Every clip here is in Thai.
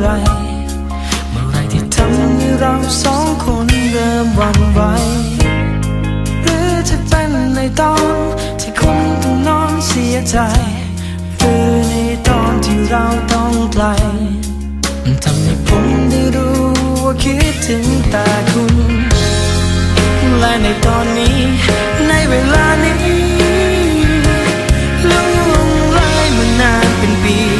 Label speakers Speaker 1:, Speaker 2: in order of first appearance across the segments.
Speaker 1: ไร เมื่อไรที่ทำให้เราสองคนเริ่มวั่นไหวหรือจะเป็นในตอนที่คุณต้องนอนเสียใจ หรือในตอนที่เราต้องไกลทำให้ผมได้รู้ว่าคิดถึงแต่คุณและในตอนนี้ ในเวลานี้ลงลงไหลมานานเป็นปี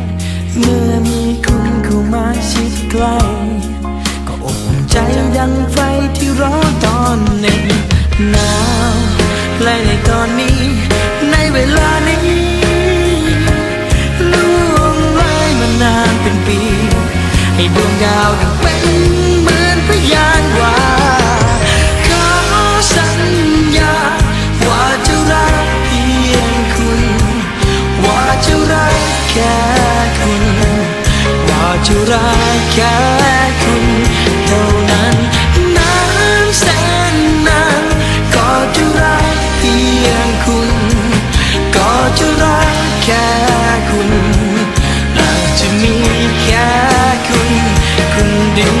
Speaker 1: เมื่อมีคุณเข้ามาชิดใกล้ก็อบอุ่นใจดังไฟที่ร้อนตอนหนึ่งหนาวและในตอนนี้ ในเวลานี้ล่วงเลยมานานเป็นปี ให้ดวงดาวดังเป็น จะรักแค่คุณเท่านั้นนานแสนนานก็จะรักเพียงคุณ ก็จะรักแค่คุณและจะมีแค่คุณคนเดียว